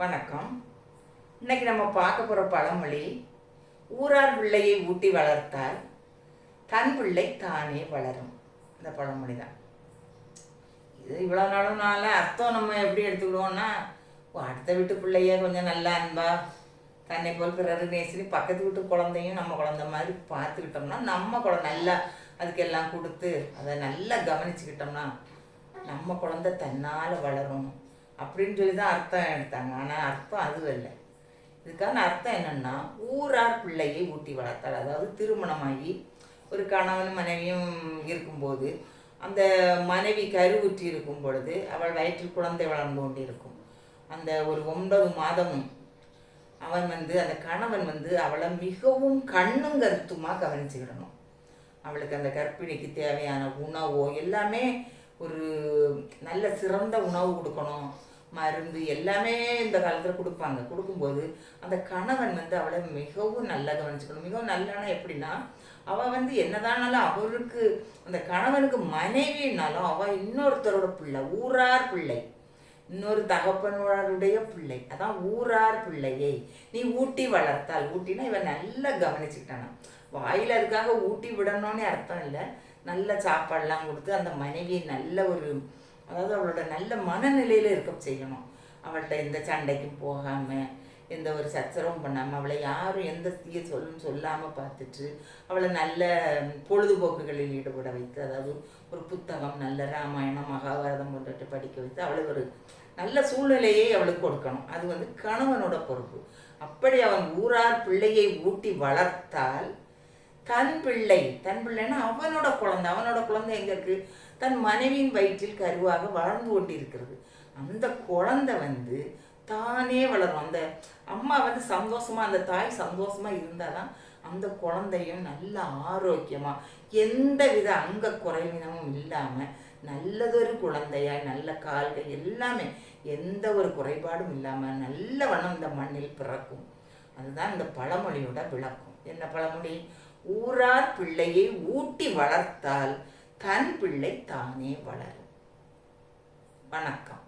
வணக்கம். இன்னைக்கு நம்ம பார்க்க போகிற பழமொழி ஊரார் பிள்ளையை ஊட்டி வளர்த்தால் தன் பிள்ளை தானே வளரும். இந்த பழமொழி தான். இது இவ்வளோ நாளும் நாள் அர்த்தம் நம்ம எப்படி எடுத்துக்கிடுவோம்னா அடுத்த வீட்டு பிள்ளைய கொஞ்சம் நல்லா அன்பா தன்னை போல் பிறரு நேசினி பக்கத்து வீட்டு குழந்தையும் நம்ம குழந்த மாதிரி பார்த்துக்கிட்டோம்னா நம்ம குழந்த நல்லா அதுக்கெல்லாம் கொடுத்து அதை நல்லா கவனிச்சுக்கிட்டோம்னா நம்ம குழந்தை தன்னால் வளரும். அப்படின்னு சொல்லி தான் அர்த்தம் எடுத்தாங்க. ஆனால் அர்த்தம் அது இல்லை. இதுக்கான அர்த்தம் என்னென்னா ஊரார் பிள்ளையை ஊட்டி வளர்த்தாள் அதாவது திருமணமாகி ஒரு கணவன் மனைவியும் இருக்கும்போது அந்த மனைவி கருவுற்றி இருக்கும் பொழுது அவள் வயிற்றில் குழந்தை வளர்ந்து கொண்டிருக்கும். அந்த ஒரு ஒன்பது மாதமும் அவன் வந்து அந்த கணவன் வந்து அவளை மிகவும் கண்ணும் கருத்துமாக கவனிச்சுக்கிடணும். அவளுக்கு அந்த கர்ப்பிணிக்கு தேவையான உணவோ எல்லாமே ஒரு நல்ல சிறந்த உணவு கொடுக்கணும். மருந்து எல்லாமே இந்த காலத்தில் கொடுப்பாங்க. கொடுக்கும்போது அந்த கணவன் வந்து அவளை மிகவும் நல்லா கவனிச்சுக்கணும் மிகவும் நல்லானா எப்படின்னா அவள் வந்து என்னதானாலும் அவருக்கு அந்த கணவனுக்கு மனைவினாலும் அவள் இன்னொருத்தரோட பிள்ளை ஊரார் பிள்ளை. இன்னொரு தகப்பனோருடைய பிள்ளை. அதான் ஊரார் பிள்ளையை. நீ ஊட்டி வளர்த்தால் ஊட்டினா இவன் நல்லா கவனிச்சுக்கிட்டானா வாயில் அதுக்காக ஊட்டி விடணும்னே அர்த்தம் இல்லை. நல்ல சாப்பாடெல்லாம் கொடுத்து அந்த மனைவியை நல்ல ஒரு அதாவது அவளோட நல்ல மனநிலையில் இருக்க செய்யணும். அவள்கிட்ட எந்த சண்டைக்கும் போகாமல் எந்த ஒரு சச்சரவும் பண்ணாமல் அவளை யாரும் எந்த தீய சொல்லும் சொல்லாமல் பார்த்துட்டு அவளை நல்ல பொழுதுபோக்குகளில் ஈடுபட வைத்து அதாவது ஒரு புத்தகம் நல்ல ராமாயணம் மகாபாரதம் போன்றவற்றை படிக்க வைத்து அவளை ஒரு நல்ல சூழ்நிலையை அவளுக்கு கொடுக்கணும். அது வந்து கணவனோட பொறுப்பு. அப்படி அவன் ஊரார் பிள்ளையை ஊட்டி வளர்த்தால் தன் பிள்ளை தன் பிள்ளைன்னா அவனோட குழந்தை அவனோட குழந்தை எங்கே இருக்குது தன் மனைவியின் வயிற்றில் கருவாக வளர்ந்து கொண்டிருக்கிறது. அந்த குழந்தை வந்து தானே வளரும். அந்த அம்மா வந்து சந்தோஷமா அந்த தாய் சந்தோஷமா இருந்தாதான் அந்த குழந்தையும் நல்ல ஆரோக்கியமாக எந்த வித அங்க குறைவினமும் இல்லாமல் நல்லதொரு குழந்தையாய் நல்ல கால்கள் எல்லாமே எந்த ஒரு குறைபாடும் இல்லாமல் நல்ல வனம் இந்த மண்ணில் பிறக்கும். அதுதான் இந்த பழமொழியோட விளக்கம். என்ன பழமொழி? ஊரார் பிள்ளையை ஊட்டி வளர்த்தால் தன் பிள்ளை தானே வளரும். வணக்கம்.